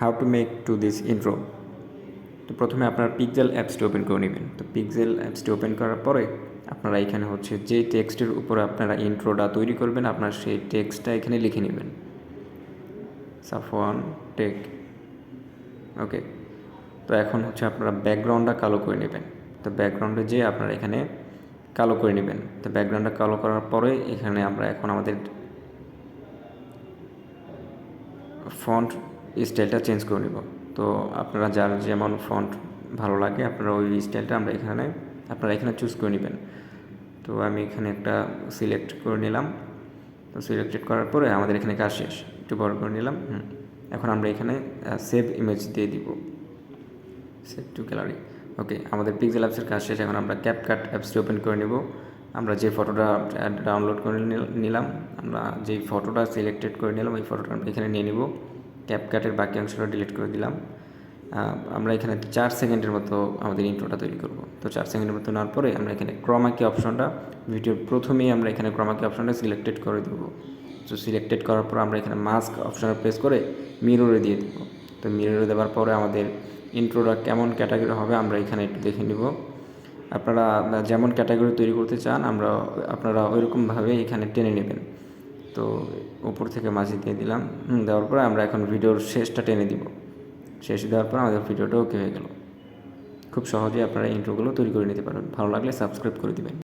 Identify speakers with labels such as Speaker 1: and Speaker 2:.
Speaker 1: How to make to this intro. তো প্রথমে আপনার পিকজেল অ্যাপসটি ওপেন করে নেবেন। তো পিকজেল অ্যাপসটি ওপেন করার পরে আপনারা এখানে হচ্ছে যে টেক্সটের উপর আপনারা ইন্ট্রোটা তৈরি করবেন, আপনার সেই টেক্সটটা এখানে লিখে নেবেন। সাফওয়ান টেক। ওকে। তো এখন হচ্ছে আপনারা ব্যাকগ্রাউন্ডটা কালো করে নেবেন। তো ব্যাকগ্রাউন্ডে যেয়ে আপনারা এখানে কালো করে নেবেন। তো ব্যাকগ্রাউন্ডটা কালো করার পরে এখানে আমরা এখন আমাদের ফন্ট স্টাইলটা চেঞ্জ করে নেব। তো আপনারা যার যেমন ফন্ট ভালো লাগে, আপনারা ওই স্টাইলটা আমরা এখানে, আপনারা এখানে চুজ করে নেবেন। তো আমি এখানে একটা সিলেক্ট করে নিলাম। তো সিলেক্টেড করার পরে আমাদের এখানে কাজ শেষ। একটু বড় করে নিলাম এখন আমরা এখানে সেভ ইমেজ দিয়ে দিব। সেভ টু গ্যালারি ওকে, আমাদের পিক্সেল অ্যাপসের কাজ শেষ। এখন আমরা ক্যাপকাট অ্যাপসটি ওপেন করে নেব। আমরা যে ফটোটা ডাউনলোড করে নিলাম, আমরা যেই ফটোটা সিলেক্টেড করে নিলাম, ওই ফটোটা আমরা এখানে নিয়ে নিব। ক্যাপকাটের বাকি অংশটা ডিলিট করে দিলাম। আমরা এখানে চার সেকেন্ডের মতো আমাদের ইন্ট্রোটা তৈরি করব। তো চার সেকেন্ডের মতো নেওয়ার পরে আমরা এখানে ক্রমাকি অপশনটা ভিডিওর প্রথমেই আমরা এখানে ক্রমাকি অপশনটা সিলেক্টেড করে দেবো। তো সিলেক্টেড করার পর আমরা এখানে মাস্ক অপশনে প্রেস করে মিররে দিয়ে দেবো। তো মিররে দেওয়ার পরে আমাদের ইন্ট্রোটা কেমন ক্যাটাগরি হবে আমরা এখানে একটু দেখে নিব। আপনারা যেমন ক্যাটাগরি তৈরি করতে চান, আমরা, আপনারা ওইরকমভাবে এখানে টেনে নেবেন। তো উপর থেকে মাঝে দিয়ে দিলাম। দেওয়ার পরে আমরা এখন ভিডিওর শেষটা টেনে দিব। শেষ দেওয়ার পর আমাদের ভিডিওটা ওকে হয়ে গেল। খুব সহজেই আপনারা ইন্ট্রোগুলো তৈরি করে নিতে পারবেন ভালো লাগলে সাবস্ক্রাইব করে দিবেন।